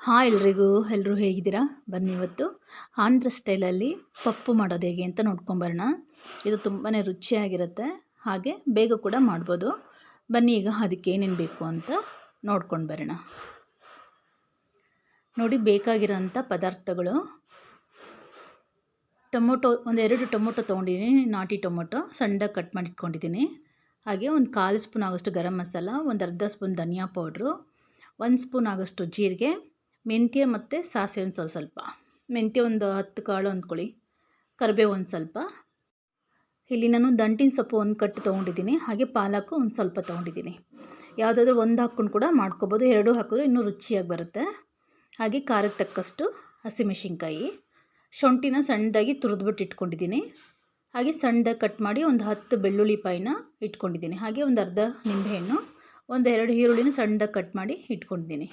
Hi ಎಲ್ರಿಗೂ ಎಲ್ಲರೂ ಹೇಗಿದ್ದೀರಾ? ಬನ್ನಿ ಇವತ್ತು. ಆಂಧ್ರ ಸ್ಟೈಲಲ್ಲಿ ಪಪ್ಪು ಮಾಡೋದು ಹೇಗೆ ಅಂತ ನೋಡ್ಕೊಂಬರೋಣ. ಇದು ತುಂಬಾ ರುಚಿಯಾಗಿರುತ್ತೆ. ಹಾಗೆ ಬೇಗ ಕೂಡ ಮಾಡ್ಬೋದು. ಬನ್ನಿ ಈಗ ಅದಕ್ಕೆ ಏನೇನು ಬೇಕು ಅಂತ ನೋಡ್ಕೊಂಡು ಬರೋಣ. ನೋಡಿ, ಬೇಕಾಗಿರೋಂಥ ಪದಾರ್ಥಗಳು. ಟೊಮೊಟೊ, ಒಂದೆರಡು ಟೊಮೊಟೊ ತೊಗೊಂಡಿದ್ದೀನಿ. ನಾಟಿ ಟೊಮೊಟೊ ಸಣ್ಣದಾಗಿ ಕಟ್ ಮಾಡಿ ಇಟ್ಕೊಂಡಿದ್ದೀನಿ ಹಾಗೆ ಒಂದು ಕಾಲು ಸ್ಪೂನ್ ಆಗೋಷ್ಟು ಗರಂ ಮಸಾಲ ಒಂದು ಅರ್ಧ ಸ್ಪೂನ್ ಧನಿಯಾ ಪೌಡ್ರು, ಒಂದು ಸ್ಪೂನ್ ಆಗೋಷ್ಟು ಜೀರಿಗೆ ಮೆಂತ್ಯ ಮತ್ತು ಸಾಸಿವೆ ಒಂದು ಸ್ವಲ್ಪ. ಸ್ವಲ್ಪ ಮೆಂತ್ಯ ಒಂದು ಹತ್ತು ಕಾಳು ಅಂದ್ಕೊಳ್ಳಿ. ಕರಿಬೇವು ಒಂದು ಸ್ವಲ್ಪ. ಇಲ್ಲಿ ನಾನು ದಂಟಿನ ಸೊಪ್ಪು ಒಂದು ಕಟ್ಟು ತೊಗೊಂಡಿದ್ದೀನಿ. ಹಾಗೆ ಪಾಲಕ್ಕು ಒಂದು ಸ್ವಲ್ಪ ತೊಗೊಂಡಿದ್ದೀನಿ. ಯಾವುದಾದ್ರೂ ಒಂದು ಹಾಕ್ಕೊಂಡು ಕೂಡ ಮಾಡ್ಕೊಬೋದು. ಎರಡು ಹಾಕಿದ್ರೆ ಇನ್ನೂ ರುಚಿಯಾಗಿ ಬರುತ್ತೆ. ಹಾಗೆ ಖಾರಕ್ಕೆ ತಕ್ಕಷ್ಟು ಹಸಿಮೆಣಸಿನ್ಕಾಯಿ. ಶುಂಠಿನ ಸಣ್ಣದಾಗಿ ತುರಿದ್ಬಿಟ್ಟು ಇಟ್ಕೊಂಡಿದ್ದೀನಿ. ಹಾಗೆ ಸಣ್ಣದಾಗಿ ಕಟ್ ಮಾಡಿ ಒಂದು ಹತ್ತು ಬೆಳ್ಳುಳ್ಳಿ ಪಾಯಿನ ಇಟ್ಕೊಂಡಿದ್ದೀನಿ. ಹಾಗೆ ಒಂದು ಅರ್ಧ ನಿಂಬೆಹಣ್ಣು, ಒಂದು ಎರಡು ಈರುಳ್ಳಿನ ಸಣ್ಣದಾಗಿ ಕಟ್ ಮಾಡಿ ಇಟ್ಕೊಂಡಿದ್ದೀನಿ.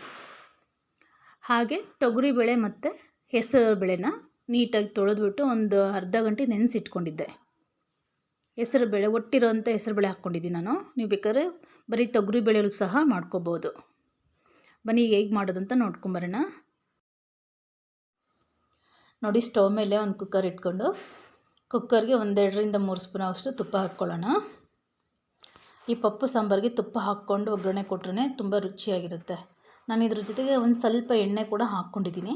ಹಾಗೆ ತೊಗರಿಬೇಳೆ ಮತ್ತು ಹೆಸರು ಬೇಳೆನ ನೀಟಾಗಿ ತೊಳೆದ್ಬಿಟ್ಟು ಒಂದು ಅರ್ಧ ಗಂಟೆ ನೆನೆಸಿಟ್ಕೊಂಡಿದ್ದೆ. ಹೆಸರು ಬೇಳೆ ಒಟ್ಟಿರೋಂಥ ಹೆಸರು ಬೇಳೆ ಹಾಕ್ಕೊಂಡಿದ್ದೀನಿ ನಾನು. ನೀವು ಬೇಕಾದ್ರೆ ಬರೀ ತೊಗರಿ ಬೇಳೆಯಲ್ಲೂ ಸಹ ಮಾಡ್ಕೋಬೋದು. ಬನ್ನಿ ಹೇಗೆ ಮಾಡೋದು ಅಂತ ನೋಡ್ಕೊಂಬರೋಣ. ನೋಡಿ ಸ್ಟವ್ ಮೇಲೆ ಒಂದು ಕುಕ್ಕರ್ ಇಟ್ಕೊಂಡು ಕುಕ್ಕರ್ಗೆ ಒಂದೆರಡರಿಂದ ಮೂರು ಸ್ಪೂನ್ ಅಷ್ಟು ತುಪ್ಪ ಹಾಕ್ಕೊಳ್ಳೋಣ. ಈ ಪಪ್ಪು ಸಾಂಬಾರಿಗೆ ತುಪ್ಪ ಹಾಕ್ಕೊಂಡು ಒಗ್ಗರಣೆ ಕೊಟ್ರೇ ತುಂಬ ರುಚಿಯಾಗಿರುತ್ತೆ. ನಾನು ಇದ್ರ ಜೊತೆಗೆ ಒಂದು ಸ್ವಲ್ಪ ಎಣ್ಣೆ ಕೂಡ ಹಾಕ್ಕೊಂಡಿದ್ದೀನಿ.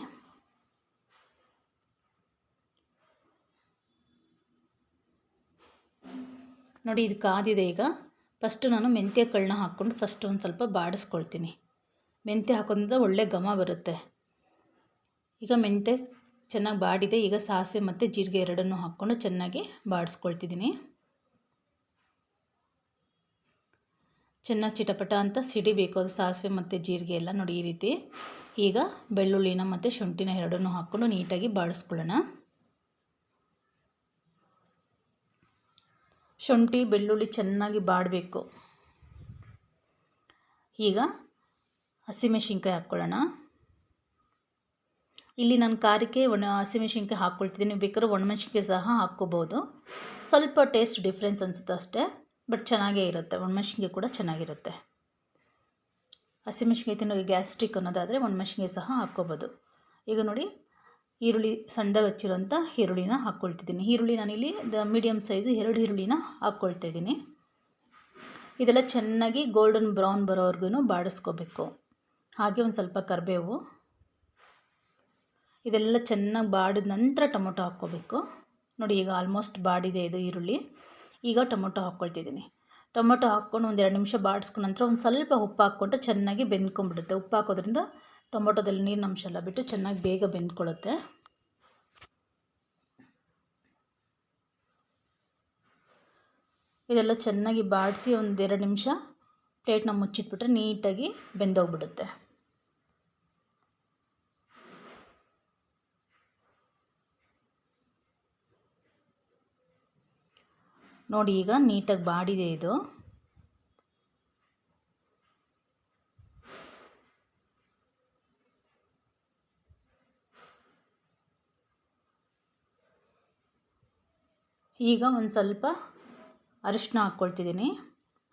ನೋಡಿ, ಇದು ಕಾದಿದೆ ಈಗ. ಫಸ್ಟು ನಾನು ಮೆಂತ್ಯ ಕಳ್ಳನ್ನ ಹಾಕ್ಕೊಂಡು ಫಸ್ಟ್ ಒಂದು ಸ್ವಲ್ಪ ಬಾಡಿಸ್ಕೊಳ್ತೀನಿ. ಮೆಂತ್ಯ ಹಾಕೋದ್ರಿಂದ ಒಳ್ಳೆ ಘಮ ಬರುತ್ತೆ. ಈಗ ಮೆಂತ್ಯ ಚೆನ್ನಾಗಿ ಬಾಡಿದೆ. ಈಗ ಸಾಸಿವೆ ಮತ್ತು ಜೀರಿಗೆ ಎರಡನ್ನೂ ಹಾಕ್ಕೊಂಡು ಚೆನ್ನಾಗಿ ಬಾಡಿಸ್ಕೊಳ್ತಿದ್ದೀನಿ. ಚೆನ್ನಾಗಿ ಚಿಟಪಟ ಅಂತ ಸಿಡಿಬೇಕು ಅದು ಸಾಸಿವೆ ಮತ್ತು ಜೀರಿಗೆ ಎಲ್ಲ ನೋಡಿ ಈ ರೀತಿ. ಈಗ ಬೆಳ್ಳುಳ್ಳಿನ ಮತ್ತು ಶುಂಠಿನ ಎರಡನ್ನೂ ಹಾಕ್ಕೊಂಡು ನೀಟಾಗಿ ಬಾಡಿಸ್ಕೊಳ್ಳೋಣ ಶುಂಠಿ, ಬೆಳ್ಳುಳ್ಳಿ ಚೆನ್ನಾಗಿ ಬಾಡಬೇಕು. ಈಗ ಹಸಿಮೆಣ್ಸಿನ್ಕಾಯಿ ಹಾಕ್ಕೊಳ್ಳೋಣ. ಇಲ್ಲಿ ನಾನು ಖಾರಕ್ಕೆ ಒಣ, ಹಸಿಮೆಣ್ಸಿನ್ಕಾಯಿ ಹಾಕ್ಕೊಳ್ತಿದ್ದೀನಿ. ನೀವು ಬೇಕಾದ್ರೆ ಒಣಮೆಣ್ಸಿನ್ಕಾಯಿ ಸಹ ಹಾಕ್ಕೋಬೋದು. ಸ್ವಲ್ಪ ಟೇಸ್ಟ್ ಡಿಫ್ರೆನ್ಸ್ ಅನಿಸುತ್ತೆ ಅಷ್ಟೇ. ಬಟ್ ಚೆನ್ನಾಗೇ ಇರುತ್ತೆ. ಒಣಮೆಣ್ಸಿನ್ಕಾಯಿ ಕೂಡ ಚೆನ್ನಾಗಿರುತ್ತೆ. ಹಸಿಮೆಣ್ಸಿನ್ಕಾಯಿ ತಿನ್ನೋ ಗ್ಯಾಸ್ಟ್ರಿಕ್ ಅನ್ನೋದಾದರೆ ಒಣಮೆಣ್ಸಿನ್ಕಾಯಿ ಸಹ ಹಾಕ್ಕೋಬೋದು. ಈಗ ನೋಡಿ, ಈರುಳ್ಳಿ ಸಣ್ಣದಾಗಿ ಹಚ್ಚಿರೋಂಥ ಈರುಳ್ಳಿನ ಹಾಕ್ಕೊಳ್ತಿದ್ದೀನಿ. ಈರುಳ್ಳಿ ನಾನಿಲ್ಲಿ ದ ಮೀಡಿಯಮ್ ಸೈಜ್ ಎರಡು ಈರುಳ್ಳಿನ ಹಾಕ್ಕೊಳ್ತಾ ಇದ್ದೀನಿ ಇದೆಲ್ಲ ಚೆನ್ನಾಗಿ ಗೋಲ್ಡನ್ ಬ್ರೌನ್ ಬರೋವರೆಗೂ ಬಾಡಿಸ್ಕೋಬೇಕು. ಹಾಗೆ ಒಂದು ಸ್ವಲ್ಪ ಕರಿಬೇವು. ಇದೆಲ್ಲ ಚೆನ್ನಾಗಿ ಬಾಡಿದ ನಂತರ ಟೊಮೊಟೊ ಹಾಕ್ಕೋಬೇಕು. ನೋಡಿ ಈಗ ಆಲ್ಮೋಸ್ಟ್ ಬಾಡಿದೆ ಇದು ಈರುಳ್ಳಿ. ಈಗ ಟೊಮೊಟೊ ಹಾಕ್ಕೊಳ್ತಿದ್ದೀನಿ. ಟೊಮೊಟೊ ಹಾಕ್ಕೊಂಡು ಒಂದು ಎರಡು ನಿಮಿಷ ಬಾಡಿಸ್ಕೊಂಡ ನಂತರ ಒಂದು ಸ್ವಲ್ಪ ಉಪ್ಪು ಹಾಕ್ಕೊಂಡ್ರೆ ಚೆನ್ನಾಗಿ ಬೆಂದ್ಕೊಂಡ್ಬಿಡುತ್ತೆ. ಉಪ್ಪು ಹಾಕೋದ್ರಿಂದ ಟೊಮೊಟೊದಲ್ಲಿ ನೀರಿನ ಅಂಶ ಎಲ್ಲ ಬಿಟ್ಟು ಚೆನ್ನಾಗಿ ಬೇಗ ಬೆಂದ್ಕೊಳ್ಳುತ್ತೆ. ಇದೆಲ್ಲ ಚೆನ್ನಾಗಿ ಬಾಡಿಸಿ ಒಂದೆರಡು ನಿಮಿಷ ಪ್ಲೇಟ್ನ ಮುಚ್ಚಿಟ್ಬಿಟ್ರೆ ನೀಟಾಗಿ ಬೆಂದೋಗ್ಬಿಡುತ್ತೆ. ನೋಡಿ, ಈಗ ನೀಟಾಗಿ ಬಾಡಿದೆ ಇದು. ಈಗ ಒಂದು ಸ್ವಲ್ಪ ಅರಿಶಿನ ಹಾಕ್ಕೊಳ್ತಿದ್ದೀನಿ.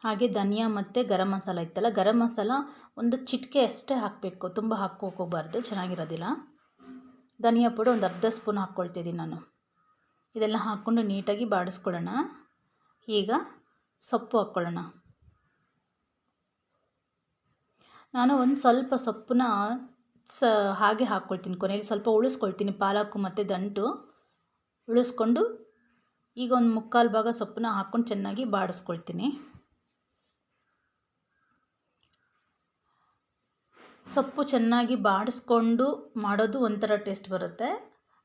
ಹಾಗೆ ಧನಿಯಾ ಮತ್ತು ಗರಂ ಮಸಾಲ ಇತ್ತಲ್ಲ, ಗರಂ ಮಸಾಲ ಒಂದು ಚಿಟಿಕೆ ಅಷ್ಟೇ ಹಾಕಬೇಕು, ತುಂಬ ಹಾಕೋಕೋಗಬಾರ್ದು ಚೆನ್ನಾಗಿರೋದಿಲ್ಲ. ಧನಿಯಾ ಪುಡಿ ಒಂದು ಅರ್ಧ ಸ್ಪೂನ್ ಹಾಕ್ಕೊಳ್ತಿದ್ದೀನಿ ನಾನು. ಇದೆಲ್ಲ ಹಾಕ್ಕೊಂಡು ನೀಟಾಗಿ ಬಾಡಿಸ್ಕೊಳ್ಳೋಣ. ಈಗ ಸೊಪ್ಪು ಹಾಕ್ಕೊಳ್ಳೋಣ. ನಾನು ಒಂದು ಸ್ವಲ್ಪ ಸೊಪ್ಪನ್ನ ಸ, ಹಾಗೆ ಹಾಕ್ಕೊಳ್ತೀನಿ. ಕೊನೆಯಲ್ಲಿ ಸ್ವಲ್ಪ ಉಳಿಸ್ಕೊಳ್ತೀನಿ. ಪಾಲಕು ಮತ್ತು ದಂಟು ಉಳಿಸ್ಕೊಂಡು ಈಗ ಒಂದು ಮುಕ್ಕಾಲು ಭಾಗ ಸೊಪ್ಪನ್ನ ಹಾಕ್ಕೊಂಡು ಚೆನ್ನಾಗಿ ಬಾಡಿಸ್ಕೊಳ್ತೀನಿ. ಸೊಪ್ಪು ಚೆನ್ನಾಗಿ ಬಾಡಿಸ್ಕೊಂಡು ಮಾಡೋದು ಒಂಥರ ಟೇಸ್ಟ್ ಬರುತ್ತೆ.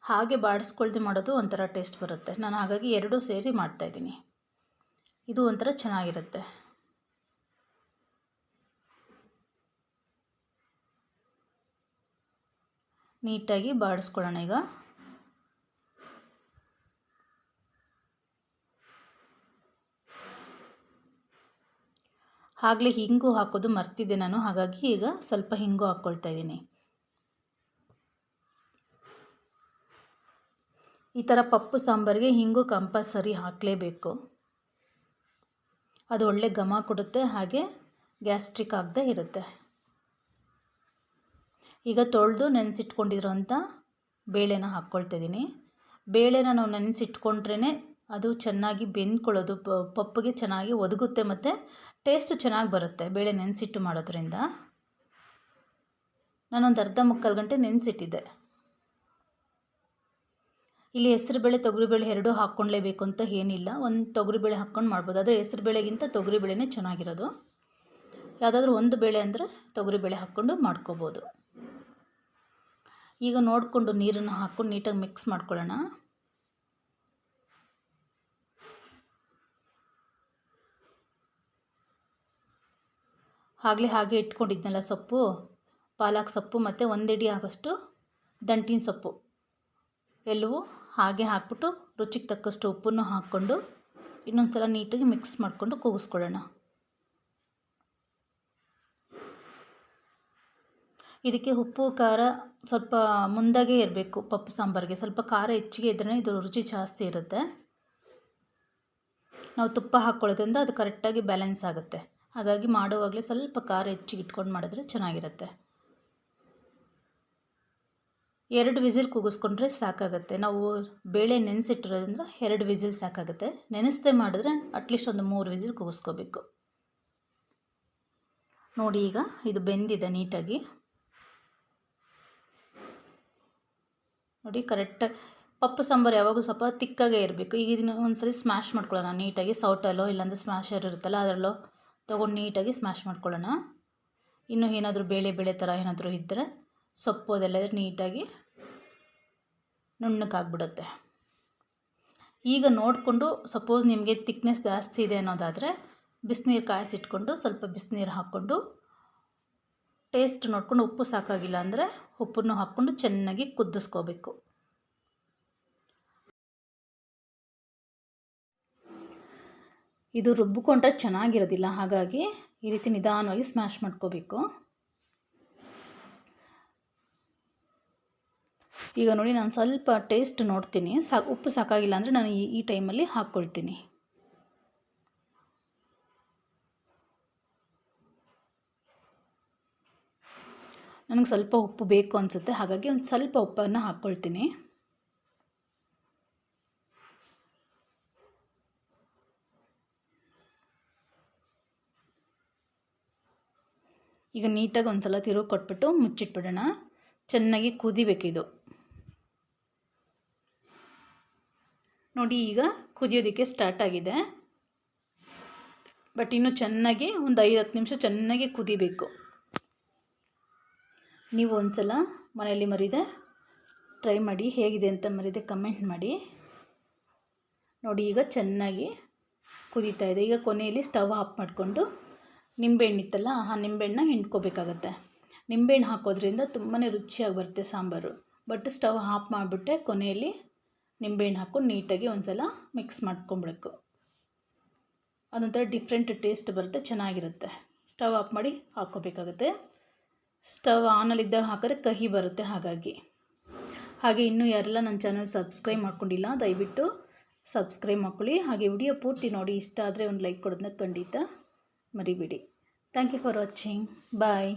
ಹಾಗೆ ಬಾಡಿಸ್ಕೊಳ್ದೆ ಮಾಡೋದು ಒಂಥರ ಟೇಸ್ಟ್ ಬರುತ್ತೆ. ನಾನು ಹಾಗಾಗಿ ಎರಡೂ ಸೇರಿ ಮಾಡ್ತಾಯಿದ್ದೀನಿ ಇದು ಒಂಥರ ಚೆನ್ನಾಗಿರುತ್ತೆ. ನೀಟಾಗಿ ಬಾಡಿಸ್ಕೊಳ್ಳೋಣ ಈಗ. ಆಗಲೇ ಹಿಂಗು ಹಾಕೋದು ಮರ್ತಿದ್ದೆ ನಾನು, ಹಾಗಾಗಿ ಈಗ ಸ್ವಲ್ಪ ಹಿಂಗು ಹಾಕ್ಕೊಳ್ತಾ ಇದ್ದೀನಿ. ಈ ಥರ ಪಪ್ಪು ಸಾಂಬಾರಿಗೆ ಹಿಂಗು ಕಂಪಲ್ಸರಿ ಹಾಕಲೇಬೇಕು. ಅದು ಒಳ್ಳೆ ಘಮ ಕೊಡುತ್ತೆ, ಹಾಗೆ ಗ್ಯಾಸ್ಟ್ರಿಕ್ ಆಗದೆ ಇರುತ್ತೆ. ಈಗ ತೊಳೆದು ನೆನೆಸಿಟ್ಕೊಂಡಿರೋಂಥ ಬೇಳೆನ ಹಾಕ್ಕೊಳ್ತಿದ್ದೀನಿ. ಬೇಳೆನ ನಾವು ನೆನೆಸಿಟ್ಕೊಂಡ್ರೇ ಅದು ಚೆನ್ನಾಗಿ ಬೆಂದ್ಕೊಳ್ಳೋದು ಪಪ್ಪಗೆ ಚೆನ್ನಾಗಿ ಒದಗುತ್ತೆ ಮತ್ತು ಟೇಸ್ಟು ಚೆನ್ನಾಗಿ ಬರುತ್ತೆ ಬೇಳೆ ನೆನೆಸಿಟ್ಟು ಮಾಡೋದ್ರಿಂದ. ನಾನೊಂದು ಅರ್ಧ ಮುಕ್ಕಾಲು ಗಂಟೆ ನೆನೆಸಿಟ್ಟಿದ್ದೆ. ಇಲ್ಲಿ ಹೆಸರುಬೇಳೆ ತೊಗರಿಬೇಳೆ ಎರಡೂ ಹಾಕ್ಕೊಳ್ಳೇಬೇಕು ಅಂತ ಏನಿಲ್ಲ. ಒಂದು ತೊಗರಿಬೇಳೆ ಹಾಕ್ಕೊಂಡು ಮಾಡ್ಬೋದು. ಆದರೆ ಹೆಸರುಬೇಳೆಗಿಂತ ತೊಗರಿಬೇಳೆನೇ ಚೆನ್ನಾಗಿರೋದು. ಯಾವುದಾದ್ರೂ ಒಂದು ಬೇಳೆ ಅಂದರೆ ತೊಗರಿಬೇಳೆ ಹಾಕ್ಕೊಂಡು ಮಾಡ್ಕೋಬೋದು. ಈಗ ನೋಡಿಕೊಂಡು ನೀರನ್ನು ಹಾಕ್ಕೊಂಡು ನೀಟಾಗಿ ಮಿಕ್ಸ್ ಮಾಡ್ಕೊಳ್ಳೋಣ. ಆಗಲೇ ಹಾಗೆ ಇಟ್ಕೊಂಡಿದ್ನಲ್ಲ ಸೊಪ್ಪು. ಪಾಲಕ್ ಸೊಪ್ಪು ಮತ್ತು ಒಂದೆಡಿ ಆಗೋಷ್ಟು ದಂಟಿನ ಸೊಪ್ಪು. ಎಲ್ಲವೂ ಹಾಗೆ ಹಾಕ್ಬಿಟ್ಟು ರುಚಿಗೆ ತಕ್ಕಷ್ಟು ಉಪ್ಪನ್ನು ಹಾಕ್ಕೊಂಡು ಇನ್ನೊಂದು ಸಲ ನೀಟಾಗಿ ಮಿಕ್ಸ್ ಮಾಡಿಕೊಂಡು ಕೂಗಿಸ್ಕೊಳ್ಳೋಣ. ಇದಕ್ಕೆ ಉಪ್ಪು, ಖಾರ ಸ್ವಲ್ಪ ಮುಂದಾಗೆ ಇರಬೇಕು, ಪಪ್ಪು ಸಾಂಬಾರಿಗೆ. ಸ್ವಲ್ಪ ಖಾರ ಹೆಚ್ಚಿಗೆ ಇದ್ರೆ ಇದು ರುಚಿ ಜಾಸ್ತಿ ಇರುತ್ತೆ. ನಾವು ತುಪ್ಪ ಹಾಕ್ಕೊಳ್ಳೋದ್ರಿಂದ ಅದು ಕರೆಕ್ಟಾಗಿ ಬ್ಯಾಲೆನ್ಸ್ ಆಗುತ್ತೆ. ಹಾಗಾಗಿ ಮಾಡುವಾಗಲೇ ಸ್ವಲ್ಪ ಖಾರ ಹೆಚ್ಚಿಗೆ ಇಟ್ಕೊಂಡು ಮಾಡಿದ್ರೆ ಚೆನ್ನಾಗಿರುತ್ತೆ. ಎರಡು ವಿಸಿಲ್ ಕೂಗಿಸ್ಕೊಂಡ್ರೆ ಸಾಕಾಗುತ್ತೆ. ನಾವು ಬೇಳೆ ನೆನೆಸಿಟ್ಟಿರೋದ್ರಿಂದ ಎರಡು ವಿಸಿಲ್ ಸಾಕಾಗುತ್ತೆ. ನೆನೆಸದೆ ಮಾಡಿದ್ರೆ ಅಟ್ಲೀಸ್ಟ್ ಒಂದು ಮೂರು ವಿಸಿಲ್ ಕೂಗಿಸ್ಕೋಬೇಕು. ನೋಡಿ ಈಗ ಇದು ಬೆಂದಿದೆ ನೀಟಾಗಿ. ನೋಡಿ ಕರೆಕ್ಟ್ ಪಪ್ಪು ಸಾಂಬಾರು ಯಾವಾಗೂ ಸ್ವಲ್ಪ ತಿಕ್ಕಾಗೇ ಇರಬೇಕು. ಈಗ ಇದನ್ನ ಒಂದ್ಸರಿ ಸ್ಮ್ಯಾಶ್ ಮಾಡ್ಕೊಳ್ಳೋಣ. ನೀಟಾಗಿ ಸೌಟಲ್ಲೋ ಇಲ್ಲಾಂದರೆ ಸ್ಮ್ಯಾಶರ್ ಇರುತ್ತಲ್ಲ, ಅದರಲ್ಲೋ ತೊಗೊಂಡು ನೀಟಾಗಿ ಸ್ಮ್ಯಾಶ್ ಮಾಡ್ಕೊಳ್ಳೋಣ. ಇನ್ನೂ ಏನಾದರೂ ಬೇಳೆ ಬೇಳೆ ಥರ ಏನಾದರೂ ಇದ್ದರೆ ಸೊಪ್ಪು ಅದೆಲ್ಲ ನೀಟಾಗಿ ನುಣ್ಣಕ್ಕಾಗ್ಬಿಡುತ್ತೆ ಈಗ ನೋಡಿಕೊಂಡು ಸಪೋಸ್ ನಿಮಗೆ ತಿಕ್ನೆಸ್ ಜಾಸ್ತಿ ಇದೆ ಅನ್ನೋದಾದರೆ ಬಿಸಿನೀರು ಕಾಯಿಸಿಟ್ಕೊಂಡು ಸ್ವಲ್ಪ ಬಿಸಿನೀರು ಹಾಕ್ಕೊಂಡು ಟೇಸ್ಟ್ ನೋಡ್ಕೊಂಡು ಉಪ್ಪು ಸಾಕಾಗಿಲ್ಲ ಅಂದರೆ ಉಪ್ಪನ್ನು ಹಾಕ್ಕೊಂಡು ಚೆನ್ನಾಗಿ ಕುದಿಸ್ಕೋಬೇಕು. ಇದು ರುಬ್ಬಿಕೊಂಡ್ರೆ ಚೆನ್ನಾಗಿರೋದಿಲ್ಲ, ಹಾಗಾಗಿ ಈ ರೀತಿ ನಿಧಾನವಾಗಿ ಸ್ಮ್ಯಾಶ್ ಮಾಡ್ಕೋಬೇಕು. ಈಗ ನೋಡಿ ನಾನು ಸ್ವಲ್ಪ ಟೇಸ್ಟ್ ನೋಡ್ತೀನಿ. ಸಾ ಉಪ್ಪು ಸಾಕಾಗಿಲ್ಲ ಅಂದರೆ ನಾನು ಈ ಈ ಟೈಮಲ್ಲಿ ಹಾಕ್ಕೊಳ್ತೀನಿ. ನನಗೆ ಸ್ವಲ್ಪ ಉಪ್ಪು ಬೇಕು ಅನಿಸುತ್ತೆ. ಹಾಗಾಗಿ ಒಂದು ಸ್ವಲ್ಪ ಉಪ್ಪನ್ನು ಹಾಕ್ಕೊಳ್ತೀನಿ. ಈಗ ನೀಟಾಗಿ ಒಂದು ಸಲ ತಿರುಗಿ ಕೊಟ್ಬಿಟ್ಟು ಮುಚ್ಚಿಟ್ಬಿಡೋಣ. ಚೆನ್ನಾಗಿ ಕುದಿಬೇಕಿದು. ನೋಡಿ ಈಗ ಕುದಿಯೋದಕ್ಕೆ ಸ್ಟಾರ್ಟ್ ಆಗಿದೆ. ಬಟ್ ಇನ್ನೂ ಚೆನ್ನಾಗಿ ಒಂದು ಐದು ಹತ್ತು ನಿಮಿಷ ಚೆನ್ನಾಗಿ ಕುದಿಬೇಕು. ನೀವು ಒಂದು ಸಲ ಮನೆಯಲ್ಲಿ ಮರಿದೆ ಟ್ರೈ ಮಾಡಿ ಹೇಗಿದೆ ಅಂತ ಮರಿದೆ ಕಮೆಂಟ್ ಮಾಡಿ. ನೋಡಿ ಈಗ ಚೆನ್ನಾಗಿ ಕುದೀತಾ ಇದೆ. ಈಗ ಕೊನೆಯಲ್ಲಿ ಸ್ಟವ್ ಆಫ್ ಮಾಡಿಕೊಂಡು ನಿಂಬೆಹಣ್ಣಿತ್ತಲ್ಲ ಆ ನಿಂಬೆಹಣ್ಣ ಹಿಂಡ್ಕೋಬೇಕಾಗತ್ತೆ. ನಿಂಬೆಹಣ್ಣು ಹಾಕೋದ್ರಿಂದ ತುಂಬಾ ರುಚಿಯಾಗಿ ಬರುತ್ತೆ ಸಾಂಬಾರು. ಬಟ್ ಸ್ಟವ್ ಆಫ್ ಮಾಡಿಬಿಟ್ಟೆ, ಕೊನೆಯಲ್ಲಿ ನಿಂಬೆಹಣ್ಣು ಹಾಕ್ಕೊಂಡು ನೀಟಾಗಿ ಒಂದ್ಸಲ ಮಿಕ್ಸ್ ಮಾಡ್ಕೊಬೇಕು ಅದೊಂಥರ ಡಿಫ್ರೆಂಟ್ ಟೇಸ್ಟ್ ಬರುತ್ತೆ, ಚೆನ್ನಾಗಿರುತ್ತೆ. ಸ್ಟವ್ ಆಫ್ ಮಾಡಿ ಹಾಕ್ಕೋಬೇಕಾಗುತ್ತೆ. ಸ್ಟವ್ ಆನಲ್ಲಿದ್ದಾಗ ಹಾಕಿದ್ರೆ ಕಹಿ ಬರುತ್ತೆ ಹಾಗಾಗಿ. ಹಾಗೆ ಇನ್ನೂ ಯಾರೆಲ್ಲ ನನ್ನ ಚಾನಲ್ ಸಬ್ಸ್ಕ್ರೈಬ್ ಮಾಡ್ಕೊಂಡಿಲ್ಲ, ದಯವಿಟ್ಟು ಸಬ್ಸ್ಕ್ರೈಬ್ ಮಾಡ್ಕೊಳ್ಳಿ. ಹಾಗೆ ವಿಡಿಯೋ ಪೂರ್ತಿ ನೋಡಿ, ಇಷ್ಟ ಆದರೆ ಒಂದು ಲೈಕ್ ಕೊಡೋದನ್ನ ಖಂಡಿತ ಮರಿಬೇಡಿ. Thank you for watching bye